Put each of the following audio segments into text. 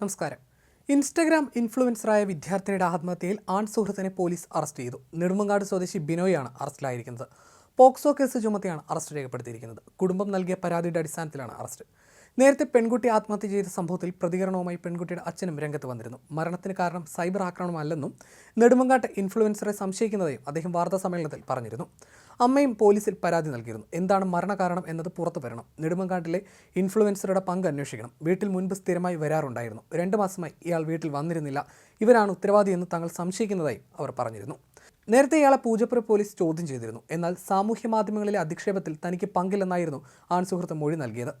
നമസ്കാരം. ഇൻസ്റ്റഗ്രാം ഇൻഫ്ലുവൻസറായ വിദ്യാർത്ഥിനിയുടെ ആത്മഹത്യയിൽ ആൺ സുഹൃത്തിനെ പോലീസ് അറസ്റ്റ് ചെയ്തു. നെടുമങ്ങാട് സ്വദേശി ബിനോയാണ് അറസ്റ്റിലായിരിക്കുന്നത്. പോക്സോ കേസ് ചുമത്തിയാണ് അറസ്റ്റ് രേഖപ്പെടുത്തിയിരിക്കുന്നത്. കുടുംബം നൽകിയ പരാതിയുടെ അടിസ്ഥാനത്തിലാണ് അറസ്റ്റ്. നേരത്തെ പെൺകുട്ടി ആത്മഹത്യ ചെയ്ത സംഭവത്തിൽ പ്രതികരണവുമായി പെൺകുട്ടിയുടെ അച്ഛനും രംഗത്ത് വന്നിരുന്നു. മരണത്തിന് കാരണം സൈബർ ആക്രമണമല്ലെന്നും നെടുമങ്ങാട്ട് ഇൻഫ്ലുവൻസറെ സംശയിക്കുന്നതായും അദ്ദേഹം വാർത്താ സമ്മേളനത്തിൽ പറഞ്ഞിരുന്നു. അമ്മയും പോലീസിൽ പരാതി നൽകിയിരുന്നു. എന്താണ് മരണകാരണം എന്നത് പുറത്തു വരണം. നെടുമങ്ങാട്ടിലെ ഇൻഫ്ലുവൻസറുടെ പങ്ക് അന്വേഷിക്കണം. വീട്ടിൽ മുൻപ് സ്ഥിരമായി വരാറുണ്ടായിരുന്നു. രണ്ട് മാസമായി ഇയാൾ വീട്ടിൽ വന്നിരുന്നില്ല. ഇവരാണ് ഉത്തരവാദിയെന്ന് തങ്ങൾ സംശയിക്കുന്നതായും അവർ പറഞ്ഞിരുന്നു. നേരത്തെ ഇയാളെ പൂജപ്പുര പോലീസ് ചോദ്യം ചെയ്തിരുന്നു. എന്നാൽ സാമൂഹ്യ മാധ്യമങ്ങളിലെ അധിക്ഷേപത്തിൽ തനിക്ക് പങ്കില്ലെന്നായിരുന്നു ആൺ സുഹൃത്ത് മൊഴി നൽകിയത്.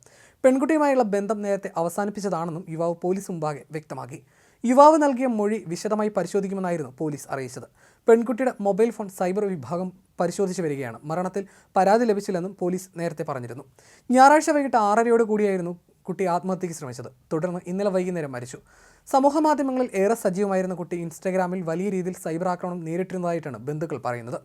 പെൺകുട്ടിയുമായുള്ള ബന്ധം നേരത്തെ അവസാനിപ്പിച്ചതാണെന്നും യുവാവ് പോലീസ് മുമ്പാകെ വ്യക്തമാക്കി. യുവാവ് നൽകിയ മൊഴി വിശദമായി പരിശോധിക്കുമെന്നായിരുന്നു പോലീസ് അറിയിച്ചത്. പെൺകുട്ടിയുടെ മൊബൈൽ ഫോൺ സൈബർ വിഭാഗം പരിശോധിച്ചു വരികയാണ്. മരണത്തിൽ പരാതി ലഭിച്ചില്ലെന്നും പോലീസ് നേരത്തെ പറഞ്ഞിരുന്നു. ഞായറാഴ്ച വൈകിട്ട് ആറരയോട് കൂടിയായിരുന്നു കുട്ടി ആത്മഹത്യയ്ക്ക് ശ്രമിച്ചത്. തുടർന്ന് ഇന്നലെ വൈകുന്നേരം മരിച്ചു. സമൂഹ മാധ്യമങ്ങളിൽ ഏറെ സജീവമായിരുന്ന കുട്ടി ഇൻസ്റ്റാഗ്രാമിൽ വലിയ രീതിയിൽ സൈബർ ആക്രമണം നേരിട്ടിരുന്നതായിട്ടാണ് ബന്ധുക്കൾ പറയുന്നത്.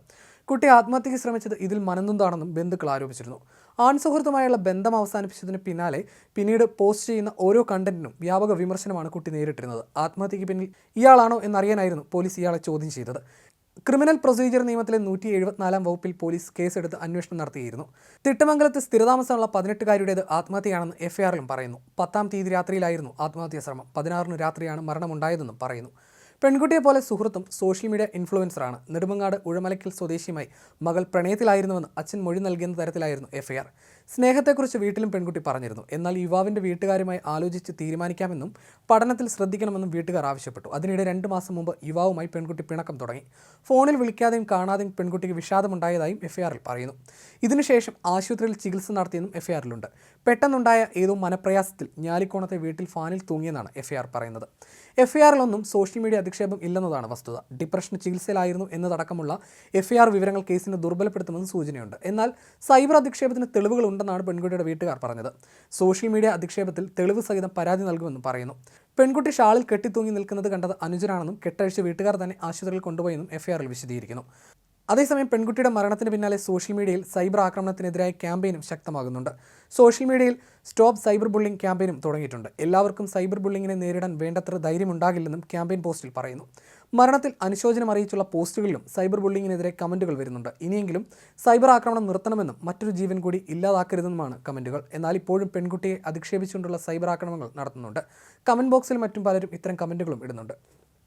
കുട്ടി ആത്മഹത്യയ്ക്ക് ശ്രമിച്ചത് ഇതിൽ മനന്തുണ്ടാണെന്നും ബന്ധുക്കൾ ആരോപിച്ചിരുന്നു. ആൺസുഹൃത്തുമായുള്ള ബന്ധം അവസാനിപ്പിച്ചതിന് പിന്നാലെ പിന്നീട് പോസ്റ്റ് ചെയ്യുന്ന ഓരോ കണ്ടന്റിനും വ്യാപക വിമർശനമാണ് കുട്ടി നേരിട്ടിരുന്നത്. ആത്മഹത്യയ്ക്ക് പിന്നിൽ ഇയാളാണോ എന്നറിയാനായിരുന്നു പോലീസ് ഇയാളെ ചോദ്യം ചെയ്തത്. ക്രിമിനൽ പ്രൊസീജിയർ നിയമത്തിലെ നൂറ്റി എഴുപത്തിനാലാം വകുപ്പിൽ പോലീസ് കേസെടുത്ത് അന്വേഷണം നടത്തിയിരുന്നു. തിട്ടമംഗലത്ത് സ്ഥിരതാമസമുള്ള പതിനെട്ടുകാരിയുടേത് ആത്മഹത്യയാണെന്ന് എഫ്ഐആറിലും പറയുന്നു. പത്താം തീയതി രാത്രിയിലായിരുന്നു ആത്മഹത്യാ ശ്രമം. പതിനാറിന് രാത്രിയാണ് മരണമുണ്ടായതെന്നും പറയുന്നു. പെൺകുട്ടിയെ പോലെ സുഹൃത്തും സോഷ്യൽ മീഡിയ ഇൻഫ്ലുവൻസറാണ്. നെടുമങ്ങാട് ഉഴമലക്കിൽ സ്വദേശിയുമായി മകൾ പ്രണയത്തിലായിരുന്നുവെന്ന് അച്ഛൻ മൊഴി നൽകിയെന്ന തരത്തിലായിരുന്നു എഫ്ഐആർ. സ്നേഹത്തെക്കുറിച്ച് വീട്ടിലും പെൺകുട്ടി പറഞ്ഞിരുന്നു. എന്നാൽ യുവാവിന്റെ വീട്ടുകാരുമായി ആലോചിച്ച് തീരുമാനിക്കാമെന്നും പഠനത്തിൽ ശ്രദ്ധിക്കണമെന്നും വീട്ടുകാർ ആവശ്യപ്പെട്ടു. അതിനിടെ രണ്ട് മാസം മുമ്പ് യുവാവുമായി പെൺകുട്ടി പിണക്കം തുടങ്ങി. ഫോണിൽ വിളിക്കാതെയും കാണാതെയും പെൺകുട്ടിക്ക് വിഷാദമുണ്ടായതായും എഫ്ഐആറിൽ പറയുന്നു. ഇതിനുശേഷം ആശുപത്രിയിൽ ചികിത്സ നടത്തിയെന്നും എഫ്ഐആറിലുണ്ട്. പെട്ടെന്നുണ്ടായ ഏതോ മനപ്രയാസത്തിൽ ഞാലിക്കോണത്തെ വീട്ടിൽ ഫാനിൽ തൂങ്ങിയെന്നാണ് എഫ്ഐആർ പറയുന്നത്. എഫ്ഐആറിലൊന്നും സോഷ്യൽ മീഡിയ അധിക്ഷേപം ഇല്ലെന്നതാണ് വസ്തുത. ഡിപ്രഷൻ ചികിത്സയിലായിരുന്നു എന്നതടക്കമുള്ള എഫ്ഐആർ വിവരങ്ങൾ കേസിനെ ദുർബലപ്പെടുത്തുമെന്ന് സൂചനയുണ്ട്. എന്നാൽ സൈബർ അധിക്ഷേപത്തിന് തെളിവുകൾ ഉണ്ടെന്നാണ് പെൺകുട്ടിയുടെ വീട്ടുകാർ പറഞ്ഞത്. സോഷ്യൽ മീഡിയ അധിക്ഷേപത്തിൽ തെളിവ് സഹിതം പരാതി നൽകുമെന്നും പറയുന്നു. പെൺകുട്ടി ഷാളിൽ കെട്ടിത്തൂങ്ങി നിൽക്കുന്നത് കണ്ടത് അനുജനാണെന്നും കെട്ടഴിച്ച് വീട്ടുകാർ തന്നെ ആശുപത്രിയിൽ കൊണ്ടുപോയെന്നും എഫ്ഐആറിൽ വിശദീകരിക്കുന്നു. അതേസമയം പെൺകുട്ടിയുടെ മരണത്തിന് പിന്നാലെ സോഷ്യൽ മീഡിയയിൽ സൈബർ ആക്രമണത്തിനെതിരായ ക്യാമ്പയിനും ശക്തമാകുന്നുണ്ട്. സോഷ്യൽ മീഡിയയിൽ സ്റ്റോപ്പ് സൈബർ ബുള്ളിംഗ് ക്യാമ്പയിനും തുടങ്ങിയിട്ടുണ്ട്. എല്ലാവർക്കും സൈബർ ബുള്ളിങ്ങിനെ നേരിടാൻ വേണ്ടത്ര ധൈര്യമുണ്ടാകില്ലെന്നും ക്യാമ്പയിൻ പോസ്റ്റിൽ പറയുന്നു. മരണത്തിൽ അനുശോചനം അറിയിച്ചുള്ള പോസ്റ്റുകളിലും സൈബർ ബുള്ളിങ്ങിനെതിരെ കമന്റുകൾ വരുന്നുണ്ട്. ഇനിയെങ്കിലും സൈബർ ആക്രമണം നിർത്തണമെന്നും മറ്റൊരു ജീവൻ കൂടി ഇല്ലാതാക്കരുതെന്നുമാണ് കമന്റുകൾ എന്നാൽ ഇപ്പോഴും പെൺകുട്ടിയെ അധിക്ഷേപിച്ചുകൊണ്ടുള്ള സൈബർ ആക്രമണങ്ങൾ നടത്തുന്നുണ്ട്. കമന്റ് ബോക്സിൽ മറ്റും പലരും ഇത്തരം കമന്റുകളും ഇടുന്നുണ്ട്.